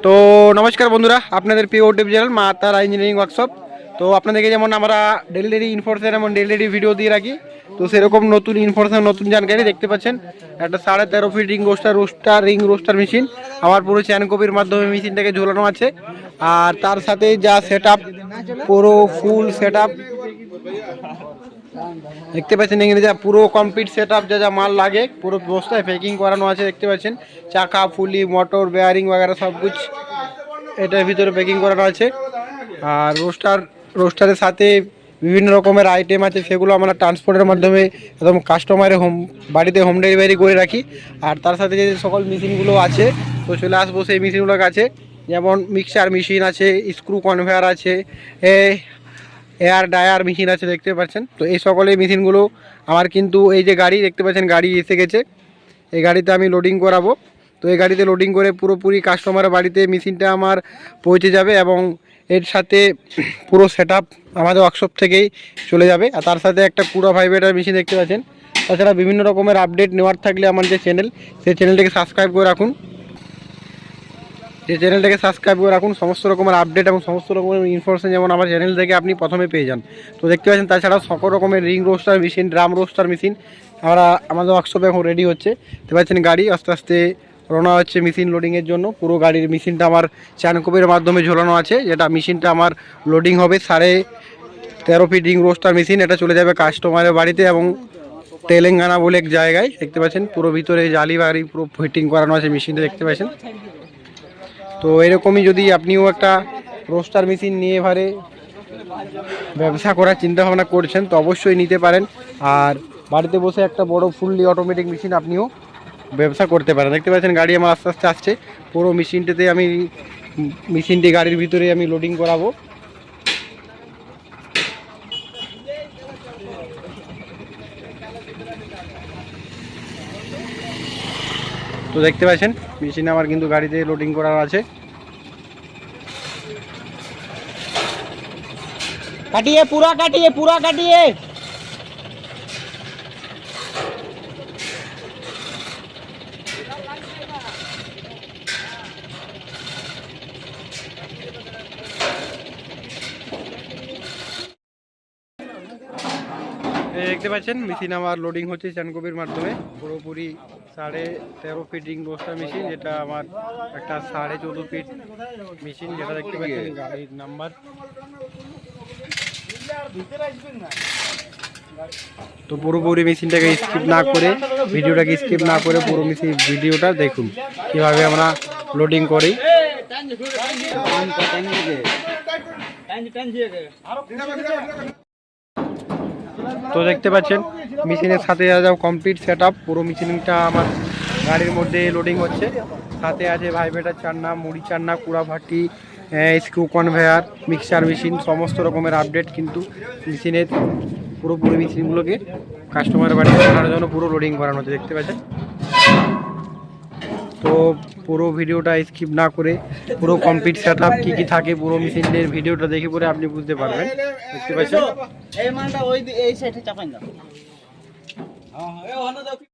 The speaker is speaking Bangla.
তো নমস্কার বন্ধুরা, আপনাদের প্রিয় টিপ চ্যানেল মা তারা ইঞ্জিনিয়ারিং ওয়ার্কশপ তো আপনাদেরকে যেমন আমরা ডেলি ডেলি ইনফরমেশন এবং ডেলি ডেলি ভিডিও দিয়ে রাখি, তো সেরকম নতুন ইনফরমেশন নতুন জানকারি দেখতে পাচ্ছেন। একটা সাড়ে তেরো feet ring roaster roaster ring roaster machine আমার পুরো চ্যান কপির মাধ্যমে মেশিনটাকে ঝোলানো আছে। আর তার সাথে যা সেট পুরো ফুল সেট দেখতে পাচ্ছেন এখানে যা পুরো কমপ্লিট সেট যা যা মাল লাগে পুরো বস্তায় প্যাকিং করানো আছে দেখতে পাচ্ছেন চাকা ফুলি মোটর বেয়ারিং वगैरह সব কুছ এটার ভিতরে প্যাকিং করানো আছে আর রোস্টার রোস্টারের সাথে বিভিন্ন রকমের আইটেম আছে সেগুলো আমরা ট্রান্সপোর্টের মাধ্যমে একদম কাস্টমারের হোম বাড়িতে হোম ডেলিভারি করে রাখি আর তার সাথে যে সকল মেশিনগুলো আছে তো চলে আসবো সেই মেশিনগুলোর কাছে যেমন মিক্সার মেশিন আছে স্ক্রু কনভেয়ার আছে এ এয়ার ডায়ার মেশিন আছে দেখতে পাচ্ছেন। তো এই সকল এই মেশিনগুলো আমার কিন্তু এই যে গাড়ি দেখতে পাচ্ছেন, গাড়ি এসে গেছে। এই গাড়িতে আমি লোডিং করাবো। তো এই গাড়িতে লোডিং করে পুরোপুরি কাস্টমারের বাড়িতে মেশিনটা আমার পৌঁছে যাবে এবং এর সাথে পুরো সেট আমাদের ওয়ার্কশপ থেকেই চলে যাবে। আর তার সাথে একটা পুরো ভাইব্রেটার মেশিন দেখতে পাচ্ছেন। তাছাড়া বিভিন্ন রকমের আপডেট নেওয়ার থাকলে আমার যে চ্যানেল সেই চ্যানেলটাকে সাবস্ক্রাইব করে রাখুন। যে চ্যানেলটাকে সাবস্ক্রাইব করে রাখুন, সমস্ত রকমের আপডেট এবং সমস্ত রকমের ইনফরমেশন যেমন আমার চ্যানেল থেকে আপনি প্রথমে পেয়ে যান। তো দেখতে পাচ্ছেন, তাছাড়াও সকল রকমের ring roaster machine drum roaster machine আমরা আমাদের ওয়ার্কশপে এখন রেডি হচ্ছে। দেখতে পাচ্ছেন গাড়ি আস্তে আস্তে রওনা হচ্ছে মেশিন লোডিংয়ের জন্য। পুরো গাড়ির মেশিনটা আমার চানকোপের মাধ্যমে ঝোলানো আছে, যেটা মেশিনটা আমার লোডিং হবে সাড়ে তেরো ফিট রিং রোস্টার মেশিন এটা চলে যাবে কাস্টমারের বাড়িতে এবং তেলেঙ্গানা বলে এক জায়গায়। দেখতে পাচ্ছেন, পুরো ভিতরে জালি বাড়ি, পুরো ফিটিং করানো আছে মেশিনটা দেখতে পাচ্ছেন। তো এরকমই যদি আপনিও একটা রোস্টার মেশিন নিয়ে এবারে ব্যবসা করার চিন্তা ভাবনা করছেন, তো অবশ্যই নিতে পারেন। আর বাড়িতে বসে একটা বড় ফুললি অটোমেটিক মেশিন আপনিও ব্যবসা করতে পারেন। দেখতে পাচ্ছেন গাড়ি আমার আস্তে আস্তে আসছে। পুরো মেশিনটিতে আমি মেশিনটি গাড়ির ভিতরে আমি লোডিং করাবো। তো দেখতে পাচ্ছেন মেশিন আমার কিন্তু গাড়িতে লোডিং করার আছে। কাটিয়ে পুরা কাটিয়ে পুরা কাটিয়ে। দেখতে পাচ্ছেন মেশিন আমার লোডিং হচ্ছে চানকবির মাধ্যমে। পুরোপুরি সাড়ে তেরো ফিট রিং রোস্টার মেশিন যেটা আমার একটা সাড়ে চৌদ্দ ফিট মেশিন যেটা দেখতে পাচ্ছেন গাড়ির নাম্বার তো পুরোপুরি মেশিনটাকে স্কিপ না করে ভিডিওটাকে স্কিপ না করে পুরো মেশিন ভিডিওটা দেখুন কীভাবে আমরা লোডিং করি। তো দেখতে পাচ্ছেন মেশিনের সাথে যা যা কমপ্লিট সেট আপ পুরো মেশিনটা আমার গাড়ির মধ্যে লোডিং হচ্ছে। সাথে আছে ভাইব্রেটার চান্না মুড়ি চান্না কুড়াভাটি স্ক্রু কনভেয়ার মিক্সার মেশিন সমস্ত রকমের আপডেট কিন্তু মেশিনের পুরোপুরি মেশিনগুলোকে কাস্টমারের বাড়িতে আনার জন্য পুরো লোডিং করানো হচ্ছে দেখতে পাচ্ছেন? তো পুরো ভিডিওটা স্কিপ না করে পুরো কমপ্লিট সেট আপ কী কী থাকে পুরো মেশিনের ভিডিওটা দেখে পরে আপনি বুঝতে পারবেন। দেখতে পাচ্ছেন? હા એ હનુ